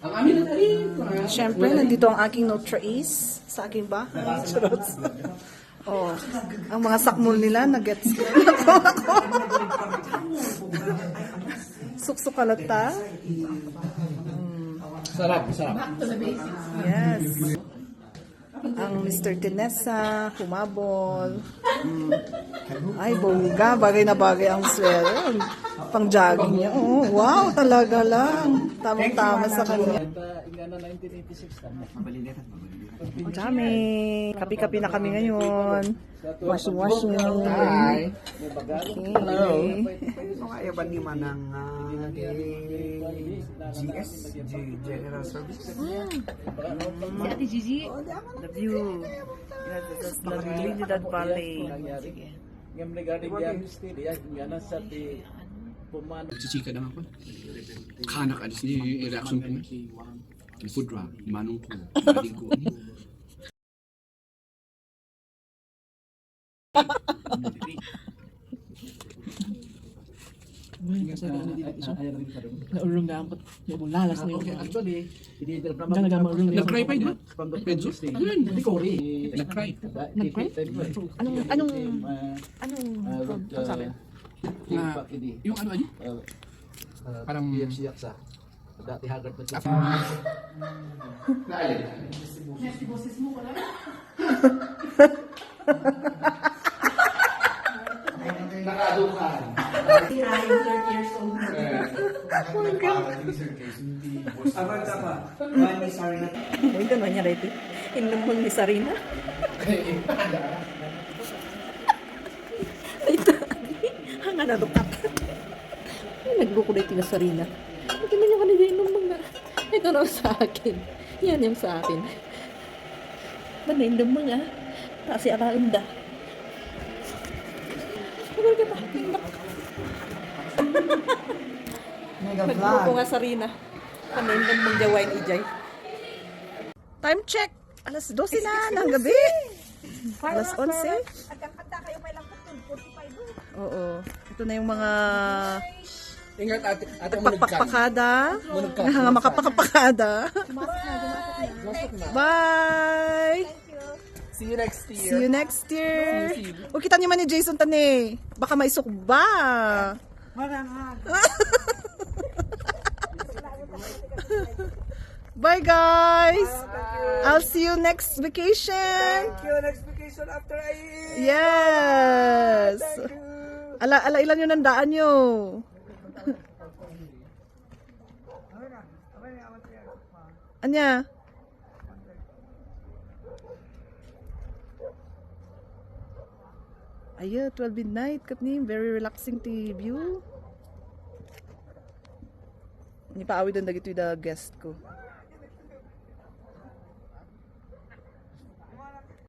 Ang amin na tali. Siyempre, nandito ang aking Nutra-Ace sa aking bahay. Charot. Oh, ang mga sakmul nila, nag-gets ko. Suksok kalata. Sarap, sarap. Yes. Ang Mr. Tinesa, kumabol. Mm. Ay, bongga. Bagay na bagay ang swero. Pang jogging niya. Oh, wow, talaga lang. Tamang-tama sa kanya. Ingana 1986 tama. Ang dami. Kapi-kapi na kami ngayon. Washing-washing. Hi. Hello. Mga iba ni Manang uh, GS, G- General Service. Si Ate Gigi. View. Yes, this is the Trinidad Valley. Sige. Ngam regarding diya ingana sa. Chichika naman ko. Kanak alis ni reaction ko. Ni food ni manong ko. Galing ko. Naurong na yung lalas na yun. Okay, actually. Nag-cry pa yun, Pedro? Ano yun? Nag-cry. Nag-cry? Anong, anong, anong, uh, ang sabi? Na- Yung ano ano? Parang- siyak sa. Dati haggard na siya. Nakadukan. Abang tama. Mani sorry na. Uy, gano'n niya dito. Inom mo ni Sarina. Ay, tagi. Hanga na dukat. Ay, nagbuko dito na Sarina. Ito na niya kanina mo na. Ito na sa akin. Yan yung sa akin. Ba na inom mo nga? Kasi alaunda. Ano ka? Mega Nagbuko nga Sarina. Ano inom mong jawain ijay. Time check! Alas 12 na ng gabi. Alas 11. Oo. Ito na yung mga Ingat ate, ate mo nagkan. pakpakada. Mga makapakapakada. Bye! See you next year. See you next year. O kita niyo man ni Jason tani. Baka may sukba. Bye guys. I'll see you next vacation. Thank you. Next vacation after I Yes. Ala, ala ilan yun ang daan nyo? Anya? Ayo, 12 midnight katni, very relaxing ti view. Ni paawi doon dagito yung the guest ko.